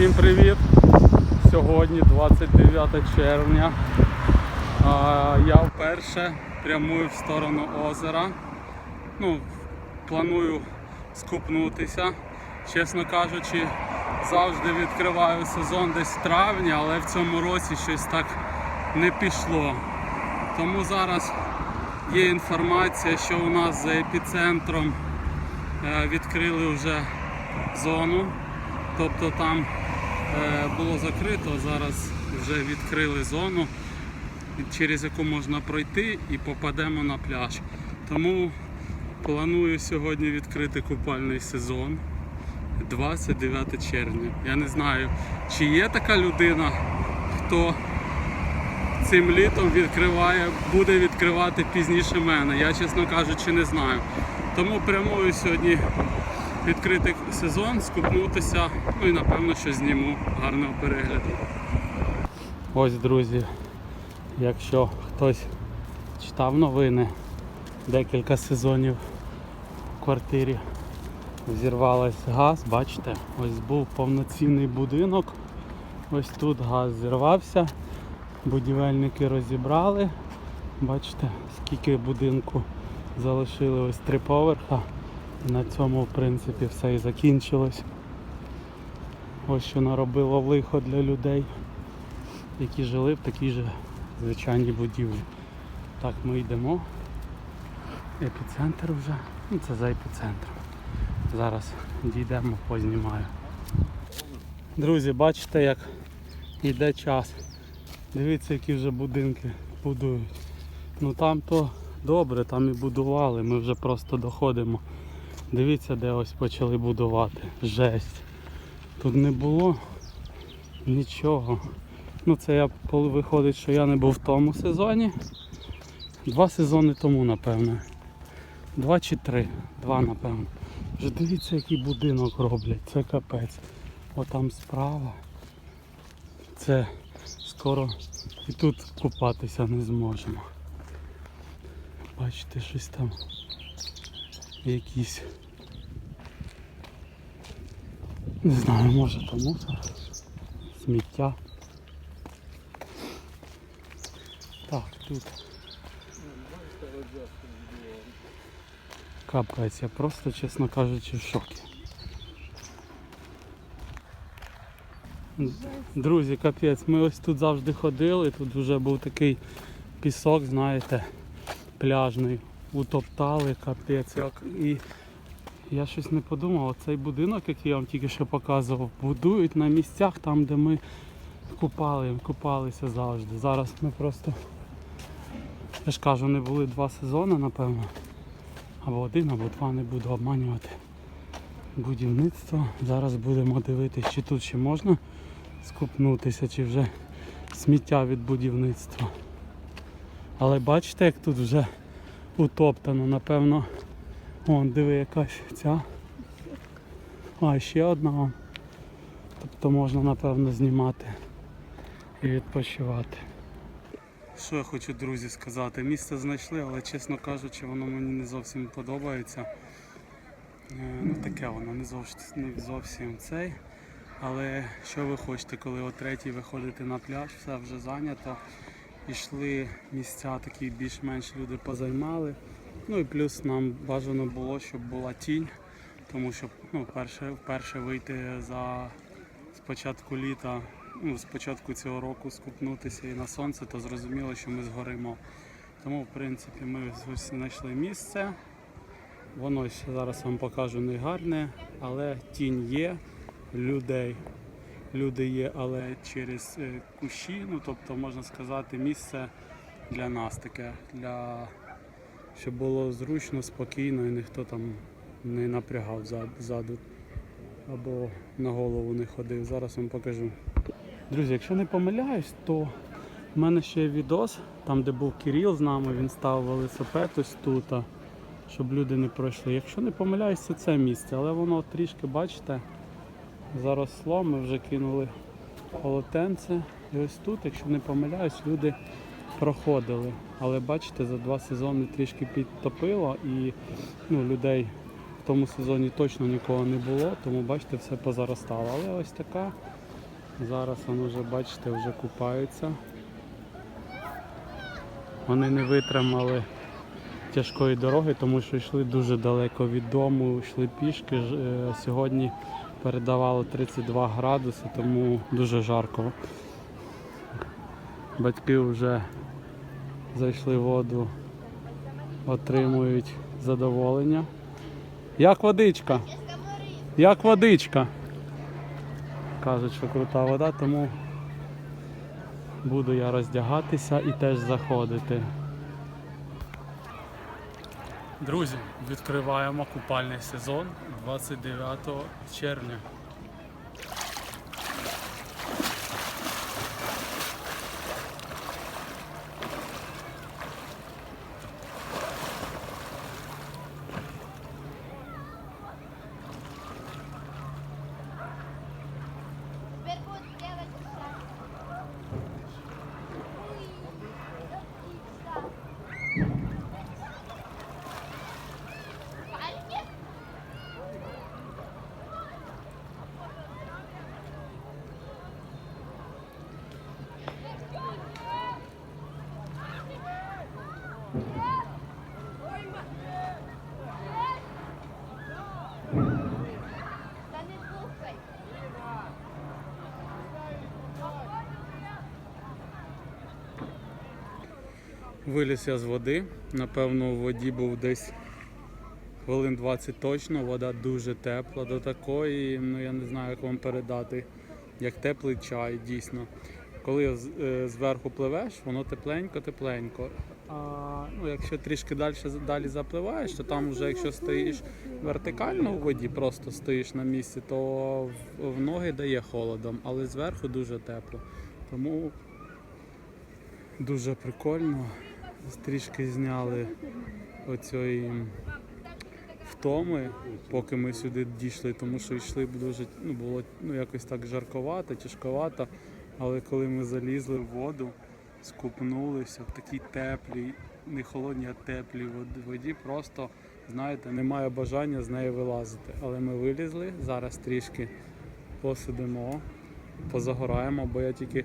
Всім привіт! Сьогодні 29 червня. Я вперше прямую в сторону озера. Ну, планую скупнутися. Чесно кажучи, завжди відкриваю сезон десь в травні, але в цьому році щось так не пішло. Тому зараз є інформація, що у нас за епіцентром е, відкрили вже зону. Тобто там було закрито, зараз вже відкрили зону, через яку можна пройти і попадемо на пляж. Тому планую сьогодні відкрити купальний сезон 29 червня. Я не знаю, чи є така людина, хто цим літом відкриває, буде відкривати пізніше мене. Я, чесно кажучи, не знаю. Тому прямую сьогодні відкрити сезон, скупнутися, ну і напевно, що зніму гарного перегляду. Ось, друзі, якщо хтось читав новини, декілька сезонів в квартирі зірвалась газ, бачите, ось був повноцінний будинок, ось тут газ зірвався, будівельники розібрали, бачите, скільки будинку залишили ось три поверха. І на цьому в принципі все і закінчилось. Ось що наробило лихо для людей, які жили в такій же звичайній будівлі. Так, ми йдемо. Епіцентр вже. Ну це за епіцентром. Зараз дійдемо, познімаю. Друзі, бачите, як йде час. Дивіться, які вже будинки будують. Ну там то добре, там і будували, ми вже просто доходимо. Дивіться, де ось почали будувати. Жесть. Тут не було нічого. Ну це я виходить, що я не був в тому сезоні. Два сезони тому, напевно. Два чи три. Два, напевно. Вже дивіться, який будинок роблять. Це капець. Отам справа. Це скоро і тут купатися не зможемо. Бачите, щось там якісь. Не знаю, може то мусор, сміття. Так, тут. Капець, я просто, чесно кажучи, в шокі. Друзі, капець, ми ось тут завжди ходили, тут вже був такий пісок, знаєте, пляжний. Утоптали, капець. Як. І я щось не подумав, цей будинок, який я вам тільки що показував, будують на місцях там, де ми купали, купалися завжди. Зараз ми просто, я ж кажу, не були два сезони, напевно. Або один, або два не буду обманювати. Будівництво. Зараз будемо дивитися, чи тут ще можна скупнутися, чи вже сміття від будівництва. Але бачите, як тут вже утоптано, напевно. Вон, диви, якась ця. А, ще одна. Тобто можна, напевно, знімати і відпочивати. Що я хочу, друзі, сказати? Місце знайшли, але чесно кажучи, воно мені не зовсім подобається. Е, Ну таке воно не зовсім, не зовсім цей. Але що ви хочете, коли о третій виходите на пляж, все вже зайнято. Пішли місця, такі більш-менш люди позаймали. Ну і плюс нам бажано було, щоб була тінь, тому що ну, вперше, вперше вийти за спочатку літа, ну, спочатку цього року скупнутися і на сонце, то зрозуміло, що ми згоримо. Тому, в принципі, ми знайшли місце. Воно зараз вам покажу не гарне, але тінь є, людей. Люди є, але через е, кущі, ну тобто можна сказати, місце для нас таке, для щоб було зручно, спокійно і ніхто там не напрягав ззаду або на голову не ходив. Зараз вам покажу. Друзі, якщо не помиляюсь, то в мене ще є відос, там де був Кирил з нами, він став велосипед ось тут, щоб люди не пройшли. Якщо не помиляюсь, це це місце, але воно трішки, бачите, заросло, ми вже кинули полотенце. І ось тут, якщо не помиляюсь, люди проходили. Але бачите, за два сезони трішки підтопило і ну, людей в тому сезоні точно нікого не було, тому бачите, все позаростало. Але ось така Зараз вони вже, бачите, вже купаються. Вони не витримали тяжкої дороги, тому що йшли дуже далеко від дому, йшли пішки. Е, Сьогодні передавало 32 градуси, тому дуже жарко. Батьки вже зайшли в воду, отримують задоволення. Як водичка? Як водичка? Кажуть, що крута вода, тому буду я роздягатися і теж заходити. Друзі, відкриваємо купальний сезон 29 червня. Виліз я з води. Напевно, у воді був десь хвилин 20 точно. Вода дуже тепла до такої. Ну я не знаю, як вам передати. Як теплий чай, дійсно. Коли е, зверху пливеш, воно тепленько-тепленько. А ну, якщо трішки далі, далі запливаєш, то там вже якщо стоїш вертикально у воді, просто стоїш на місці, то в, в ноги дає холодом, але зверху дуже тепло. Тому дуже прикольно. Трішки зняли оцієї втоми, поки ми сюди дійшли, тому що йшли дуже, ну, було ну, якось так жарковато, тяжковато. Але коли ми залізли в воду, скупнулися в такій теплій, не холодній, а теплій воді, просто, знаєте, немає бажання з неї вилазити. Але ми вилізли, зараз трішки посидимо, позагораємо, бо я тільки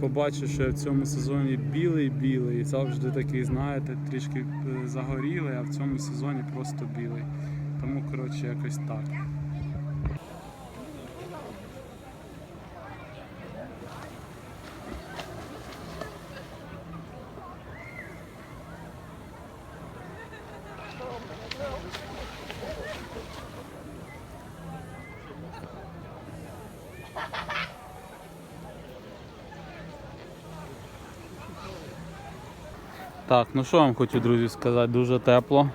побачив, що я в цьому сезоні білий-білий, завжди такий, знаєте, трішки е, загорілий, а в цьому сезоні просто білий. Тому, коротше, якось так. Так, ну що вам хочу, друзі, сказати, дуже тепло.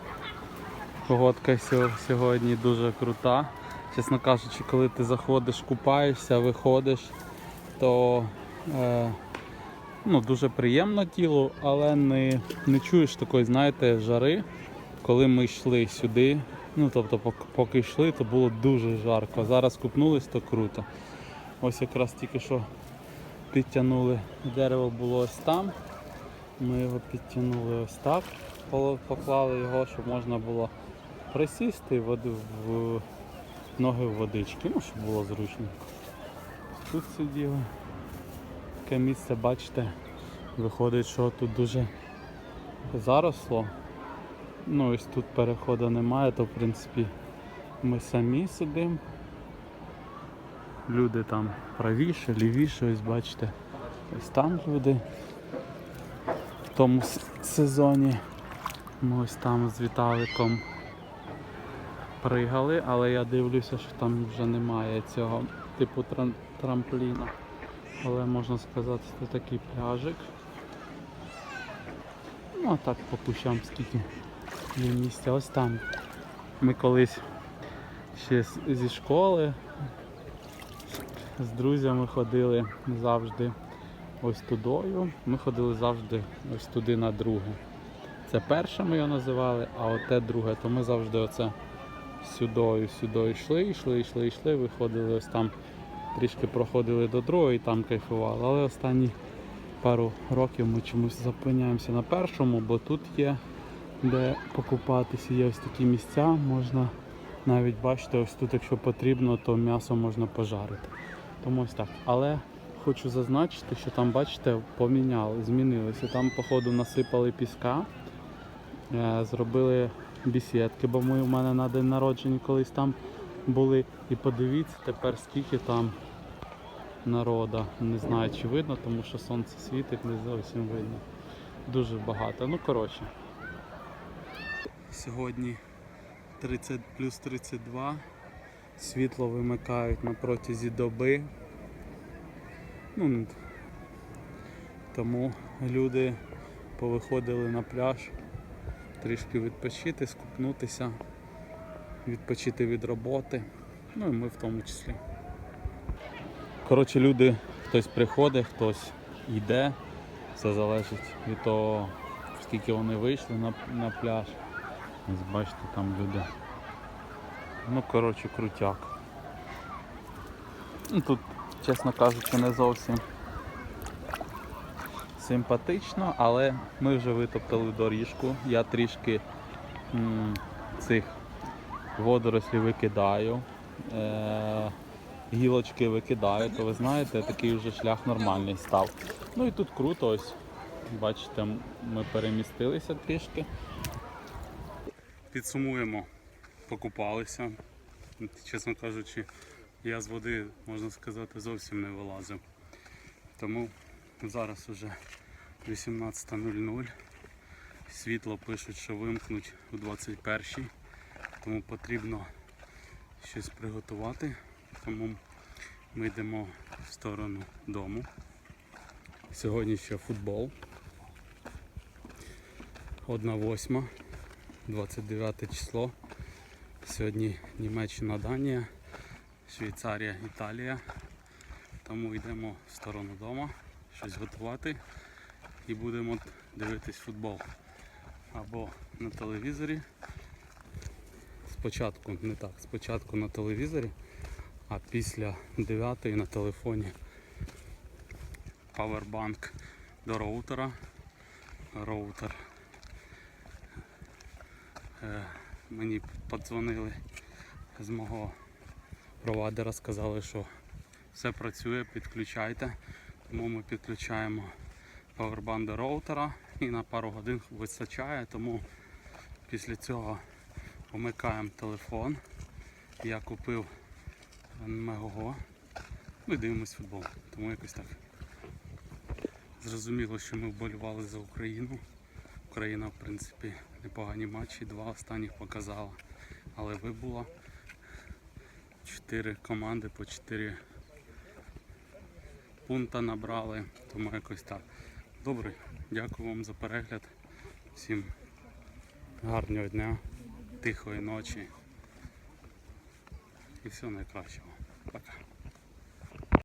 Погодка сьогодні дуже крута. Чесно кажучи, коли ти заходиш, купаєшся, виходиш, то е, ну, дуже приємно тілу, але не, не чуєш такої, знаєте, жари. Коли ми йшли сюди, ну тобто поки йшли, то було дуже жарко. Зараз купнулись, то круто. Ось якраз тільки що підтягнули. Дерево було ось там. Ми його підтягнули ось так, поклали його, щоб можна було присісти води в ноги в водички, ну, щоб було зручно. Тут сиділи. Таке місце, бачите, виходить, що тут дуже заросло. Ну, ось тут переходу немає, то в принципі ми самі сидимо. Люди там правіше, лівіше, ось бачите, ось там люди тому сезоні. Ми ось там з Віталиком пригали, але я дивлюся, що там вже немає цього типу трам- трампліна. Але можна сказати, це такий пляжик. Ну а так по кущам скільки є місця. Ось там. Ми колись ще зі школи з друзями ходили завжди ось тудою. Ми ходили завжди ось туди на друге. Це перше ми його називали, а оте друге, то ми завжди оце сюдою, сюди йшли, йшли, йшли, йшли, виходили ось там, трішки проходили до другого і там кайфували. Але останні пару років ми чомусь зупиняємося на першому, бо тут є де покупатися, є ось такі місця, можна навіть бачити, ось тут, якщо потрібно, то м'ясо можна пожарити. Тому ось так. Але хочу зазначити, що там, бачите, поміняли, змінилося. Там, походу, насипали піска, е, зробили бісідки, бо ми у мене на день народження колись там були. І подивіться тепер, скільки там народа. Не знаю, чи видно, тому що сонце світить, не зовсім видно. Дуже багато. Ну, коротше. Сьогодні 30 плюс 32. Світло вимикають на протязі доби. Ну, тому люди повиходили на пляж трішки відпочити, скупнутися, відпочити від роботи. Ну і ми в тому числі. Коротше, люди, хтось приходить, хтось йде. Все залежить від того, скільки вони вийшли на, на пляж. Ось бачите, там люди. Ну, коротше, крутяк. Ну, Тут, чесно кажучи, не зовсім симпатично, але ми вже витоптали доріжку. Я трішки м, цих водорослів викидаю, е- гілочки викидаю, то ви знаєте, такий вже шлях нормальний став. Ну і тут круто, ось бачите, ми перемістилися трішки. Підсумуємо, покупалися. Чесно кажучи, я з води, можна сказати, зовсім не вилазив. Тому зараз уже 18.00. Світло пишуть, що вимкнуть у 21 тому потрібно щось приготувати. Тому ми йдемо в сторону дому. Сьогодні ще футбол. 1.8, 29 число. Сьогодні Німеччина, Данія, Швейцарія, Італія. Тому йдемо в сторону дому, щось готувати і будемо дивитись футбол. Або на телевізорі. Спочатку не так, спочатку на телевізорі, а після 9 на телефоні павербанк до роутера. Роутер. Е, мені подзвонили з мого провайдера, сказали, що все працює, підключайте. Тому ми підключаємо павербанк до роутера і на пару годин вистачає, тому після цього вмикаємо телефон. Я купив Мегого. Ну і дивимось футбол. Тому якось так. Зрозуміло, що ми вболівали за Україну. Україна, в принципі, непогані матчі, два останніх показала. Але вибула чотири команди по 4 пункта набрали, тому якось так. Добре, дякую вам за перегляд. Всім гарного дня, тихої ночі і всього найкращого. Пока.